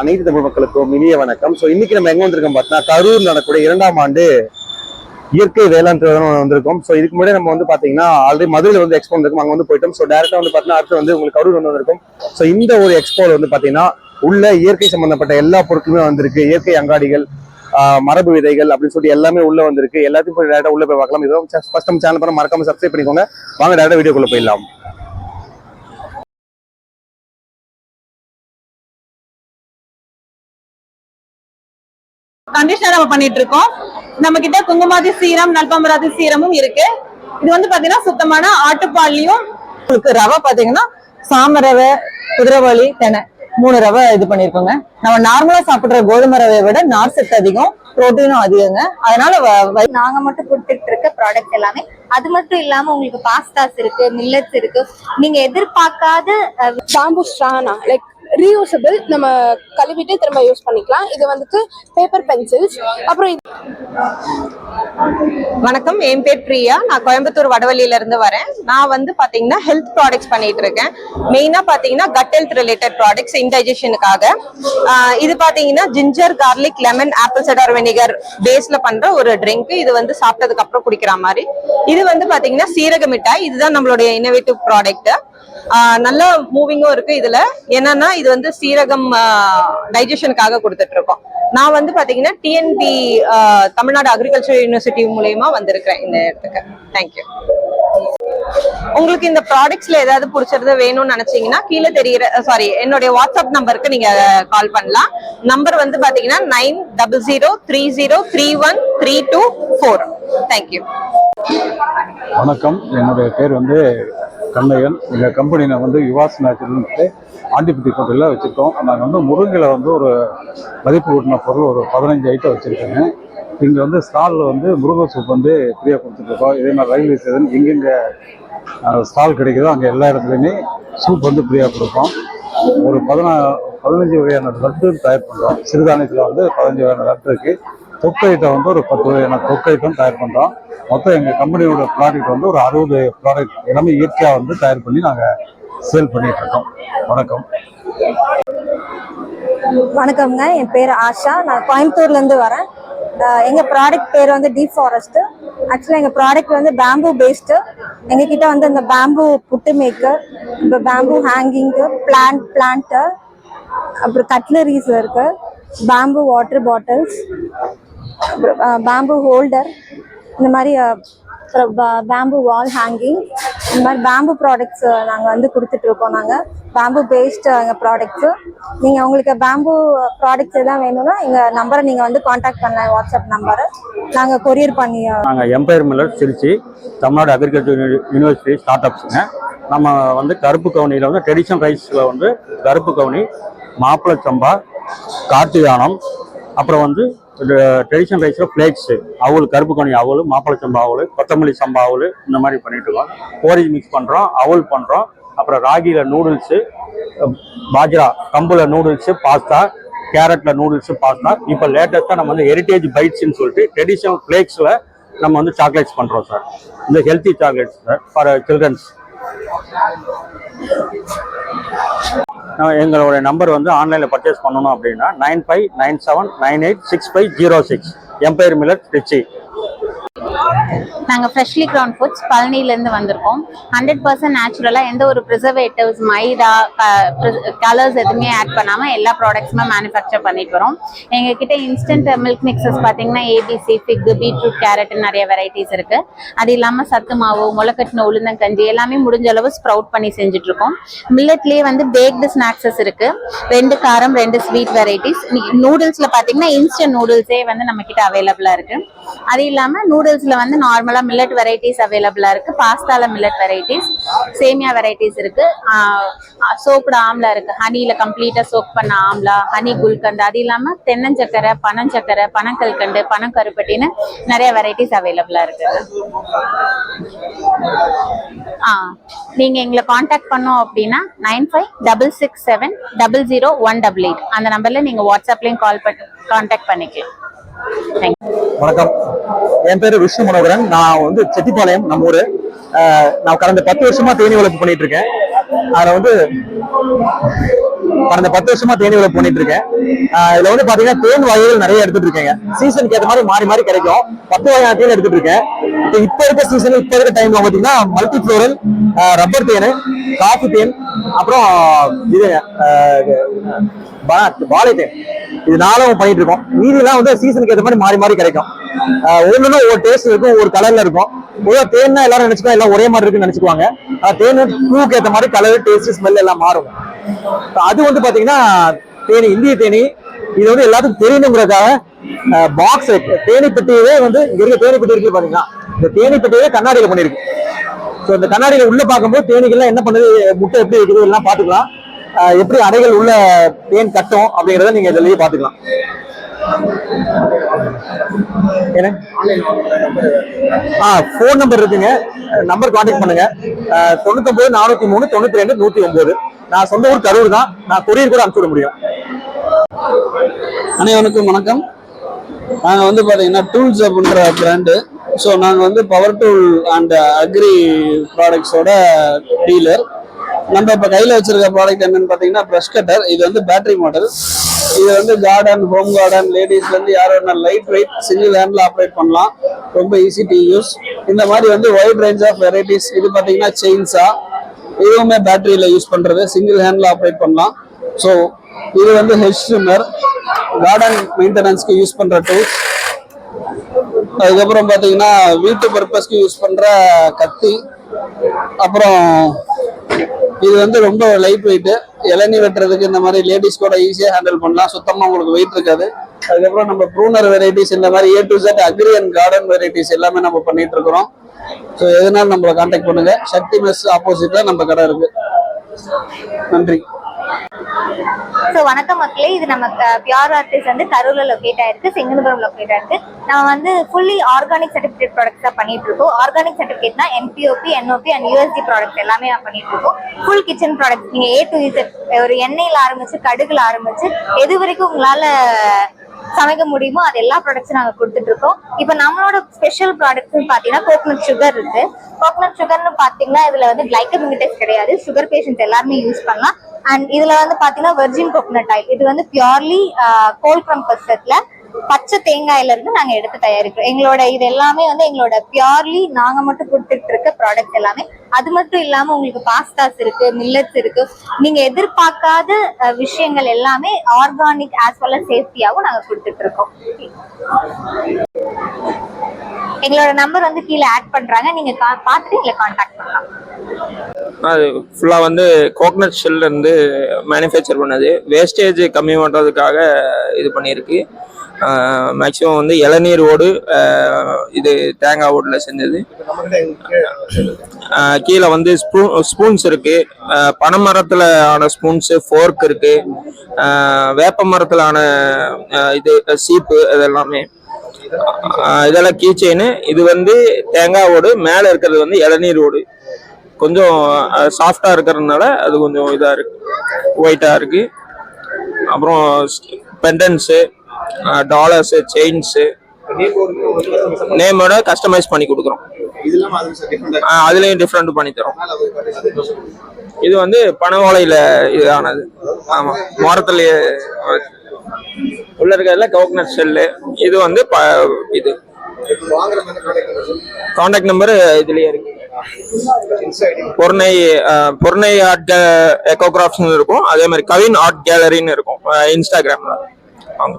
அனைத்து தமிழ் மக்களுக்கும் இனிய வணக்கம். ஸோ இன்னைக்கு நம்ம எங்க வந்திருக்கோம் பார்த்தீங்கன்னா கரூர் நடக்கூடிய இரண்டாம் ஆண்டு இயற்கை வேளாண் திருவிழா வந்திருக்கோம். ஸோ இதுக்கு முன்னாடி நம்ம வந்து பாத்தீங்கன்னா ஆல்ரெடி மதுரையில் வந்து எக்ஸ்போ இருக்கும் அங்கே வந்து போயிட்டோம். ஸோ டேரக்டா வந்து பாத்தீங்கன்னா அடுத்து வந்து உங்களுக்கு கரூர் வந்து வந்திருக்கும். ஸோ இந்த ஒரு எக்ஸ்போல வந்து பாத்தீங்கன்னா உள்ள இயற்கை சம்பந்தப்பட்ட எல்லா பொருட்களுமே வந்திருக்கு. இயற்கை அங்காடிகள் மரபு விதைகள் அப்படின்னு சொல்லிட்டு எல்லாமே உள்ள வந்திருக்கு. எல்லாத்தையும் போய் டேரக்டா உள்ள போய் பார்க்கலாம். இதுவும் ஃபர்ஸ்ட் நம்ம சேனல் பண்ண மறக்காம சப்ஸ்கிரைப் பண்ணிக்கோங்க. வாங்க டேரக்டா வீடியோக்குள்ள போயிடலாம். கண்டிஷனர் நம்ம பண்ணிட்டு இருக்கோம் நம்ம கிட்ட குங்குமாதி சீரம் நல்பமராதி சீரமும் இருக்கு. இது வந்து பாத்தீங்கன்னா சுத்தமான ஆட்டுப்பால்லையும் உங்களுக்கு ரவை பாத்தீங்கன்னா சாம ரவை குதிரைவாளி தெனை மூணு ரவை இது பண்ணிருக்கோங்க. நம்ம நார்மலா சாப்பிடுற கோதுமை ரவையை விட நார் சத்து அதிகம் புரோட்டீனும் அதிகங்க. அதனால நாங்க மட்டும் கொடுத்துட்டு இருக்க ப்ராடக்ட் எல்லாமே அது மட்டும் இல்லாம உங்களுக்கு பாஸ்தாஸ் இருக்கு மில்லட்ஸ் இருக்கு. நீங்க எதிர்பார்க்காத பேம்பு ஸ்ட்ரானா லைக் ரீயூசபிள் நம்ம கழுவிட்டு திரும்ப யூஸ் பண்ணிக்கலாம். இது வந்துட்டு பேப்பர் பென்சில்ஸ் அப்புறம் இது வணக்கம். என் பேர் பிரியா. நான் கோயம்புத்தூர் வடவள்ளியில இருந்து வரேன். நான் வந்து பாத்தீங்கன்னா ஹெல்த் ப்ராடக்ட்ஸ் பண்ணிட்டு இருக்கேன். மெயினா பாத்தீங்கன்னா கட் ஹெல்த் ரிலேட்டட் ப்ராடக்ட்ஸ் இன்டைஜஷனுக்காக இது பாத்தீங்கன்னா ginger garlic lemon apple cider vinegar பேஸ்ல பண்ற ஒரு ட்ரிங்க் இது வந்து சாப்பிட்டதுக்கு அப்புறம் குடிக்கிற மாதிரி. இது வந்து பாத்தீங்கன்னா சீரக மிட்டாய். இதுதான் நம்மளுடைய இன்னோவேட்டிவ் ப்ராடக்ட் நல்ல மூவிங்கும் இருக்கு இதுல. என்னன்னா இது வந்து சீரகம் டைஜஷனுக்காக கொடுத்துட்டு இருக்கோம் நான் வந்து பாத்தீங்கன்னா டிஎன்பி தமிழ்நாடு அக்ரிகல்ச்சர் யூனிவர்சிட்டி மூலியமா வந்திருக்கிறேன் இந்த இடத்துக்கு. தேங்க்யூ உங்களுக்கு இந்த ப்ராடக்ட்ஸ்ல ஏதாவது பிடிச்சிருது வேணும்னு நினைச்சீங்கன்னா கீழே தெரியுற சாரி என்னுடைய வாட்ஸ்அப் நம்பருக்கு நீங்க கால் பண்ணலாம். நம்பர் வந்து பாத்தீங்கன்னா nine double zero three zero three one three two four thank you வணக்கம். என்னுடைய பேர் வந்து கண்ணையன் எங்கள் கம்பெனியில் வந்து யுவாஸ் நேச்சுரல்ன்ட்டு ஆண்டிபட்டி ஹோட்டலில் வச்சுருக்கோம். நாங்கள் வந்து முருங்கையில் வந்து ஒரு மதிப்பு கூட்டின பொருள் ஒரு பதினஞ்சு ஐட்டம் வச்சுருக்கேங்க. இங்கே வந்து ஸ்டாலில் வந்து முருங்கை சூப் வந்து ஃப்ரீயாக கொடுத்துட்ருக்கோம் இதே மாதிரி ரயில்வே ஸ்டேஷன் எங்கெங்கே ஸ்டால் கிடைக்குதோ அங்கே எல்லா இடத்துலையுமே சூப் வந்து ஃப்ரீயாக கொடுப்போம். ஒரு பதினா பதினஞ்சு வகையான லட்டு தயார் பண்ணுறோம் சிறுதானியத்தில் வந்து பதினஞ்சு வகையான லட்டு இருக்குது தொக்கு ஐட்டம் வந்து ஒரு பத்து வகையான தொக்கு ஐட்டம் தயார் பண்ணுறோம் மொத்தம் எங்கள் கம்பெனியோட ப்ராடக்ட் வந்து ஒரு அறுபது ப்ராடக்ட் எல்லாமே இயற்கையாக வந்து தயார் பண்ணி நாங்கள் சேல் பண்ணிட்டு இருக்கோம். வணக்கம். வணக்கம்ங்க. என் பேர் ஆஷா. நான் கோயம்புத்தூர்ல இருந்து வரேன். எங்கள் எங்க ப்ராடக்ட் பேர் வந்து டீப் ஃபாரஸ்ட் ஆக்சுவலா எங்க ப்ராடக்ட் வந்து பேம்பு பேஸ்டு எங்க கிட்ட வந்து இந்த பேம்பு புட்டு மேக்கர் இப்போ பேம்பு ஹேங்கிங்கு பிளான்ட் பிளான்ட்டு அப்புறம் கட்லரிஸ் இருக்கு. Bamboo water bottles bamboo holder இந்த மாதிரி பேம்பு வால் ஹேங்கிங் இந்த மாதிரி பேம்பு ப்ராடக்ட்ஸ் நாங்கள் வந்து கொடுத்துட்டு இருக்கோம் நாங்கள் பேம்பு பேஸ்டு எங்கள் ப்ராடக்ட்ஸு நீங்கள் உங்களுக்கு பேம்பு ப்ராடக்ட்ஸ் எதாவது வேணும்னா எங்கள் நம்பரை நீங்கள் வந்து காண்டாக்ட் பண்ணலாம் வாட்ஸ்அப் நம்பரை நாங்கள் கொரியர் பண்ணி நாங்கள் Empire Millet Trichy Tamil Nadu agriculture university start அப்ஸுங்க நம்ம வந்து கருப்பு கவுனியில் வந்து ட்ரெடிஷனல் ரைஸில் வந்து கருப்பு கவுனி மாப்பிள சம்பா கார்த்திகானம் அப்புறம் வந்து ட்ரெடிஷ்னல் ரைஸில் ஃப்ளேக்ஸு அவள் கருப்பு கனி அவள் மாப்பிளை சம்பா கொத்தமல்லி சம்பாவல் இந்த மாதிரி பண்ணிட்டு இருக்கோம். கோரிஜ் மிக்ஸ் பண்ணுறோம் அவல் பண்ணுறோம் அப்புறம் ராகியில் நூடுல்ஸு பாஜ்ரா கம்பில் நூடுல்ஸு பாஸ்தா கேரட்ல நூடுல்ஸு பாஸ்தா. இப்போ லேட்டஸ்ட்டாக நம்ம வந்து ஹெரிட்டேஜ் பைட்ஸ்ன்னு சொல்லிட்டு ட்ரெடிஷ்னல் ஃப்ளேக்ஸில் நம்ம வந்து சாக்லேட்ஸ் பண்ணுறோம் சார் இந்த healthy chocolates sir for childrens எங்களுடைய நம்பர் வந்து ஆன்லைனில் பர்ச்சேஸ் பண்ணணும் அப்படின்னா nine five nine seven nine eight six five zero six Empire Millet Trichy நாங்கள் ஃப்ரெஷ்லி க்ரௌண்ட் ஃபுட்ஸ் பழனிலேருந்து வந்திருக்கோம். ஹண்ட்ரட் பர்சன்ட் நேச்சுரலாக எந்த ஒரு ப்ரிசர்வேட்டிவ்ஸ் மைதா கலர்ஸ் எதுவுமே ஆட் பண்ணாமல் எல்லா ப்ராடக்ட்ஸுமே மேனுஃபேக்சர் பண்ணிட்டு வரோம். எங்ககிட்ட இன்ஸ்டன்ட் மில்க் மிக்சஸ் பார்த்தீங்கன்னா ஏபிசி ஃபிக் பீட்ரூட் கேரட் நிறைய வெரைட்டிஸ் இருக்குது அது இல்லாமல் சத்து மாவு முளைக்கட்டின உளுந்தங்கஞ்சி எல்லாமே முடிஞ்ச அளவு ஸ்ப்ரவுட் பண்ணி செஞ்சுட்டு இருக்கோம். மில்லட்லேயே வந்து பேக்டு ஸ்நாக்ஸஸ் இருக்குது ரெண்டு காரம் ரெண்டு ஸ்வீட் வெரைட்டிஸ் நூடுல்ஸில் பார்த்தீங்கன்னா இன்ஸ்டன்ட் நூடுல்ஸே வந்து நம்ம கிட்ட அவைலபிளாக இருக்குது அது இல்லாமல் நூடுல்ஸில் வந்து நார்மலாக மில்லட் வெரைட்டிஸ் அவைலபிளாக இருக்கு. பாஸ்தால மில்லட் வெரைட்டிஸ் சேமியா வெரைட்டிஸ் இருக்கு. சோப்டு ஆம்லா இருக்கு. ஹனியில் கம்ப்ளீட்டாக சோக் பண்ண ஆம்லா ஹனி குல்கந்து அது இல்லாமல் தென்னஞ்சக்கரை பனஞ்சக்கரை பனங்கல்கண்டு பனக்கருப்பட்டின்னு நிறைய வெரைட்டிஸ் அவைலபிளாக இருக்கு. ஆ நீங்கள் எங்களை காண்டாக்ட் பண்ணோம் அப்படின்னா nine five double six seven double zero one double eight அந்த நம்பரில் நீங்கள் வாட்ஸ்அப்லேயும் கால் பண்ணி காண்டாக்ட் பண்ணிக்கலாம். வணக்கம். என் பேரு விஷ்ணு மனோகரன். நான் வந்து செட்டிப்பாளையம் நம்ம ஊரு. நான் கடந்த பத்து வருஷமா தேனி வளர்ப்பு பண்ணிட்டு இருக்கேன் அதுல வந்து கடந்த பத்து வருஷமா தேனி வளர்ப்பு பண்ணிட்டு இருக்கேன் இதுல வந்து பாத்தீங்கன்னா தேன் வகைகள் நிறைய எடுத்துட்டு இருக்கேங்க சீசனுக்கு ஏற்ற மாதிரி மாறி மாறி கிடைக்கும். பத்து வகையான தேன் எடுத்துட்டு இருக்கேன் இப்ப இப்ப இருக்க சீசன் இப்ப இருக்க டைம்ல பாத்தீங்கன்னா மல்டி ஃபுளோரல் ரப்பர் தேன் காஃபி தேன் அப்புறம் இது வாழைத்தேன் இது நாளும் பண்ணிட்டு இருக்கோம் மீதிலாம் வந்து சீசனுக்கு ஏற்ற மாதிரி மாறி மாறி கிடைக்கும். ஒவ்வொன்றும் ஒவ்வொரு டேஸ்ட் இருக்கும் ஒரு கலர்ல இருக்கும். ஒவ்வொரு தேன்னா எல்லாரும் நினைச்சுக்கோ எல்லாம் ஒரே மாதிரி இருக்குன்னு நினைச்சுக்குவாங்க. தேன் பூவுக்கு ஏற்ற மாதிரி கலர் டேஸ்ட் ஸ்மெல் எல்லாம் மாறும். அது வந்து பாத்தீங்கன்னா தேனி இந்திய தேனி இது வந்து எல்லாத்துக்கும் தெரியணுங்கிறதுக்காக பாக்ஸ் தேனி பெட்டியவே வந்து இங்க இருக்க தேனி பெட்டி இருக்கு பாத்தீங்கன்னா இந்த தேனி பெட்டியவே கண்ணாடியில பண்ணிருக்கு. ஸோ இந்த கண்ணாடியில் உள்ள பார்க்கும்போது தேனிகள்லாம் என்ன பண்ணுது? முட்டை எப்படி இருக்குது? எல்லாம் பார்த்துக்கலாம். எப்படி அடைகள் உள்ள தேன் கட்டும் அப்படிங்கிறத நீங்க இதுலயே பார்த்துக்கலாம். என்ன? ஆ ஃபோன் நம்பர் இருக்குங்க. நம்பர் காண்டாக்ட் பண்ணுங்க. ஆஹ் தொண்ணூத்தொன்பது நானூத்தி மூணு தொண்ணூத்தி ரெண்டு நூத்தி ஒன்பது. நான் சொந்த ஊர் கரூர் தான். நான் கொரியர் கூட அனுப்பிச்சு விட முடியும். அனைவருக்கும் வணக்கம். நாங்கள் வந்து பார்த்தீங்கன்னா டூல்ஸ் அப்படின்ற பிராண்டு ஸோ நாங்கள் வந்து பவர் டூல் அண்ட் அக்ரி ப்ராடக்ட்ஸோட டீலர் நம்ம இப்போ கையில் வச்சிருக்க ப்ராடக்ட் என்னன்னு பார்த்தீங்கன்னா ப்ரஷ் கட்டர் இது வந்து பேட்டரி மாடல் இது வந்து கார்டன் ஹோம் கார்டன் லேடிஸ்லேருந்து யார் வேணா light weight single handle operate பண்ணலாம். ரொம்ப ஈஸி டு யூஸ் இந்த மாதிரி வந்து வைட் ரேஞ்ச் ஆஃப் வெரைட்டிஸ் இது பார்த்தீங்கன்னா செயின்ஸா இதுவுமே பேட்டரியில் யூஸ் பண்ணுறது சிங்கிள் ஹேண்டில் ஆப்ரேட் பண்ணலாம். ஸோ இது வந்து ஹெச் ட்ரிம்மர் கார்டன் மெயின்டெனன்ஸ்க்கு யூஸ் பண்ணுற டூல்ஸ் அதுக்கப்புறம் பார்த்தீங்கன்னா வீட்டு பர்பஸ்க்கு யூஸ் பண்ணுற கத்தி. அப்புறம் இது வந்து ரொம்ப லைட் வெயிட்டு இளநீ வெட்டுறதுக்கு இந்த மாதிரி லேடிஸ் கூட ஈஸியாக ஹேண்டில் பண்ணலாம். சுத்தமாக உங்களுக்கு வெயிட் இருக்காது. அதுக்கப்புறம் நம்ம ப்ரூனர் வெரைட்டிஸ் இந்த மாதிரி A to Z agri and garden varieties எல்லாமே நம்ம பண்ணிட்டு இருக்கிறோம். ஸோ எதனால நம்மளை காண்டாக்ட் பண்ணுங்க. சக்தி மெஸ் ஆப்போசிட்ல நம்ம கடை இருக்கு. நன்றி. ஸோ வணக்கம் மக்களே. இது நம்ம பியூர் ஆர்டிஸ்ட் வந்து கரூரில் லொக்கேட் ஆயிருக்கு செங்கனபுரம் லொக்கேட் ஆயிருக்கு. நம்ம வந்து ஃபுல்லி ஆர்கானிக் சர்டிஃபிகேட் ப்ராடக்ட்ஸ் தான் பண்ணிட்டு இருக்கோம். Organic சர்டிஃபிகேட்னா NPOP NOP and USD products எல்லாமே நான் பண்ணிட்டு இருக்கோம். ஃபுல் கிச்சன் ப்ராடக்ட்ஸ் நீங்கள் ஏ டு இசட் ஒரு எண்ணெயில் ஆரம்பிச்சு கடுகுல ஆரம்பிச்சு எது வரைக்கும் உங்களால சமைக்க முடியுமோ அது எல்லா ப்ராடக்ட்ஸும் நாங்க கொடுத்துட்டு இருக்கோம் இப்போ நம்மளோட ஸ்பெஷல் ப்ராடக்ட்ஸ் பாத்தீங்கன்னா கோகனட் சுகர் இருக்கு. கோகனட் சுகர்னு பாத்தீங்கன்னா இதுல வந்து கிளைக்கமினிடைஸ் கிடையாது. சுகர் பேஷண்ட்ஸ் எல்லாருமே யூஸ் பண்ணலாம். அண்ட் இதுல வந்து பாத்தீங்கன்னா வெர்ஜின் கோகனட் ஆயில் இது வந்து பியூர்லி கோல் கிரம் பர்சட்ல பச்சை தேங்காயில இருந்து நாங்க எடுத்து தயாரிக்கிறோம். எங்களோட இது எல்லாமே வந்து எங்களோட பியூர்லி நாங்க மட்டும் கொடுத்துட்டு இருக்க ப்ராடக்ட் எல்லாமே. அது மட்டும் இல்லாம உங்களுக்கு பாஸ்தாஸ் இருக்கு மில்லட்ஸ் இருக்கு. நீங்க எதிர்பார்க்காத விஷயங்கள் எல்லாமே ஆர்கானிக் ஆஸ் வெல் அஸ் சேஃப்டியாவும் நாங்க கொடுத்துட்டு இருக்கோம். எங்களோட நம்பர் வந்து கீழே ஆட் பண்றாங்க. நீங்க பார்த்துட்டு எங்களை காண்டாக்ட் பண்ணலாம். அது ஃபுல்லாக வந்து கோகனட் ஷெல்லேருந்து மேனுஃபேக்சர் பண்ணது. வேஸ்டேஜ் கம்மி பண்ணுறதுக்காக இது பண்ணியிருக்கு. மேக்சிமம் வந்து இளநீர் ஓடு இது தேங்காய் ஓடில் செஞ்சது. கீழே வந்து ஸ்பூன் ஸ்பூன்ஸ் இருக்கு. பனை மரத்தில் ஆன ஸ்பூன்ஸு ஃபோர்க் இருக்கு. வேப்ப மரத்தில் ஆன இது சீப்பு இதெல்லாமே. இதெல்லாம் கீ செயின் இது வந்து தேங்காய் ஓடு மேலே இருக்கிறது வந்து இளநீர் ஓடு. கொஞ்சம் சாஃப்டாக இருக்கிறதுனால அது கொஞ்சம் இதாக இருக்கு. ஒயிட்டாக இருக்கு. அப்புறம் பெண்டன்ஸு டாலர்ஸு செயின்ஸு நேமோட கஸ்டமைஸ் பண்ணி கொடுக்குறோம். அதுலேயும் டிஃப்ரெண்ட் பண்ணி தரோம். இது வந்து பனை இதானது. ஆமாம் மரத்தில் உள்ள இருக்கிறதுல கோகனட் செல்லு இது வந்து ப- இது. காண்டாக்ட் நம்பர் இதுலயே இருக்கு. பொர்ணை பொர்ணை ஆர்ட் எக்கோகிராஃப்ஸ்னு இருக்கும். அதே மாதிரி கவின் ஆர்ட் கேலரின்னு இருக்கும். இன்ஸ்டாகிராம்ல வாங்க.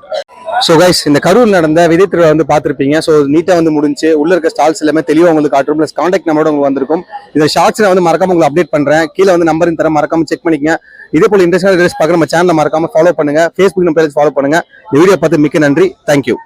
ஸோ கைஸ் இந்த கரூர் நடந்த விதை திருவிழா வந்து பார்த்துருப்பீங்க. ஸோ நீட்டாக வந்து முடிஞ்சு உள்ள இருக்க ஸ்டால்ஸ் எல்லாமே தெளிவாக உங்களுக்கு காட்டுறோம். ப்ளஸ் காண்டாக்ட் நம்பரோட உங்களுக்கு வந்திருக்கும். இந்த ஷார்ட்ஸ் நான் வந்து மறக்காம உங்களுக்கு அப்டேட் பண்றேன். கீழே வந்து நம்பரின் தர மறக்காம செக் பண்ணிக்கங்க. இதே போல் இன்ட்ரெஸ்டான ட்ரெஸ் பார்க்குற நம்ம சேனலை மறக்காம ஃபாலோ பண்ணுங்க. ஃபேஸ்புக் நம்ம பேஜ் ஃபாலோ பண்ணுங்க. இந்த வீடியோ பார்த்து மிக்க நன்றி. தேங்க்யூ